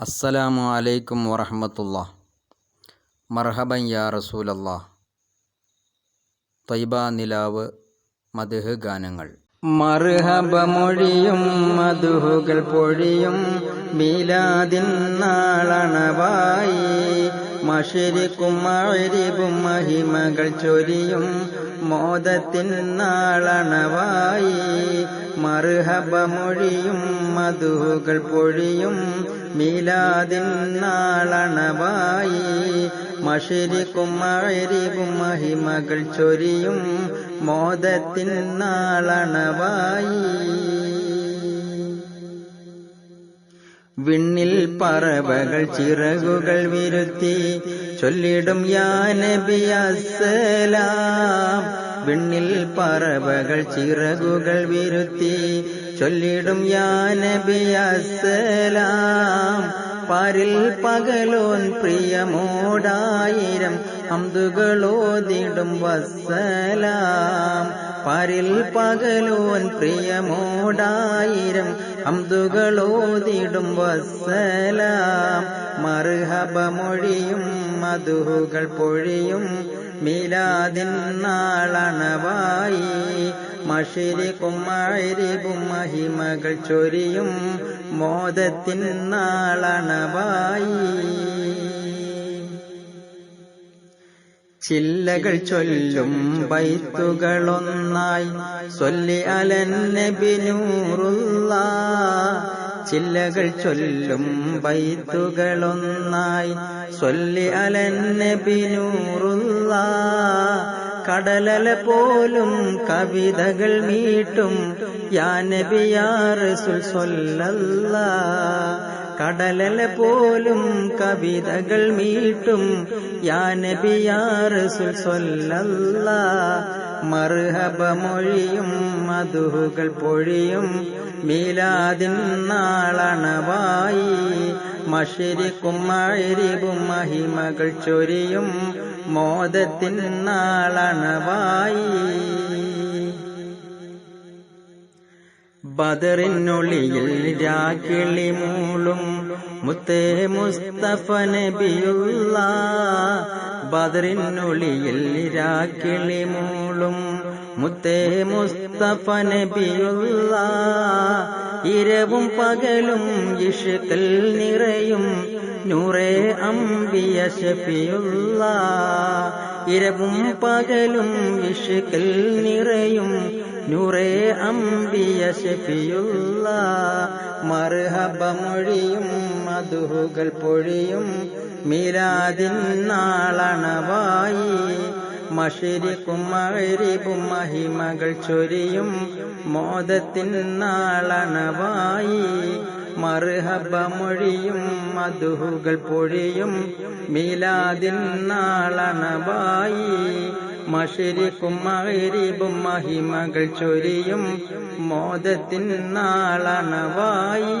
അസ്സലാമു അലൈക്കും വറഹമത്തുള്ള. മർഹബൻ യാ റസൂലല്ലാ. തൈബ നിലാവ് മധുഹ് ഗാനങ്ങൾ. മർഹബ മൊഴിയും മധുഹുകൾ പൊഴിയും മീലാദിൻ നാളണവായി. മഷരിക്കും മഴരിവും മഹിമകൾ ചൊരിയും മോദത്തിൻ നാളണവായി. മർഹബ മൊഴിയും മധുകൾ പൊഴിയും മീലാതിൻ നാളണവായി. മഷരിക്കും മഴരിവും മഹിമകൾ ചൊരിയും മോദത്തിൻ നാളണവായി. വിണ്ണിൽ പറവകൾ ചിറകുകൾ വിരുത്തി ചൊല്ലിടും യാ നബി അസ്സലാം. വിണ്ണിൽ പറവകൾ ചിറകുകൾ വിരുത്തി ചൊല്ലിടും യാ നബി അസ്സലാം. പാരിൽ പകലോൻ പ്രിയമോടായിരം അമ്പുകളോതിടും വസ്സലാം. പാരിൽ പകലോൻ പ്രിയമോടായിരം അമ്പുകളോതിടും വസ്സലാം. മർഹബ മൊഴിയും മധുഹുകൾ പൊഴിയും മീലാതിൻ നാളണവായി. മഷിരിക്കും മഴരിവും മഹിമകൾ ചൊരിയും മോദത്തിൻ നാളണവായി. ചില്ലകൾ ചൊല്ലും ബൈത്തുകളൊന്നായി സൊല്ലി അലൻ നബിനൂറുള്ള ചില്ലകൾ ചൊല്ലും ബൈത്തുകളൊന്നായി സൊല്ലി അലൻ നബിനൂറുള്ള കടലല പോലും കവിതകൾ മീട്ടും യാ നബിയാറസുൽ സൊല്ലല്ല കടലല പോലും കവിതകൾ മീട്ടും. യാ നബിയാറസുൽ സൊല്ലല്ല മർഹബ മൊഴിയും മധുഹുകൾ പൊഴിയും മീലാതിൻ നാളണവായി. മഷിരിക്കും മഹിമകൾ ചൊരിയും മോദത്തിൻ നാളണവായി. ബദറിനൊളിയിൽ രാക്കിളി മൂളും മുത്തേ മുസ്തഫ നബിയുള്ള ബദറിനൊളിയിൽ രാക്കിളി മൂളും മുത്തേ മുസ്തഫ നബിയുള്ള ഇരവും പകലും ഇഷുക്കൽ നിറയും നൂറേ അമ്പിയ ഷഫിയുള്ള ഇരവും പകലും ഇഷുക്കൽ നിറയും നൂറേ അമ്പിയ ഷഫിയുള്ള മർഹബ മൊഴിയും മധുഹുകൾ പൊഴിയും മീരാദിൻ നാളണവായി മഷിരിക്കും മഴരിവും മഹിമകൾ ചൊരിയും മോദത്തിൻ നാളണവായി. മറുഹബ മൊഴിയും മധുഹുകൾ പൊഴിയും മീലാദിൻ നാളണവായി മഷിരിക്കും മകരിബും മഹിമകൾ ചൊരിയും മോദത്തിൻ നാളണവായി.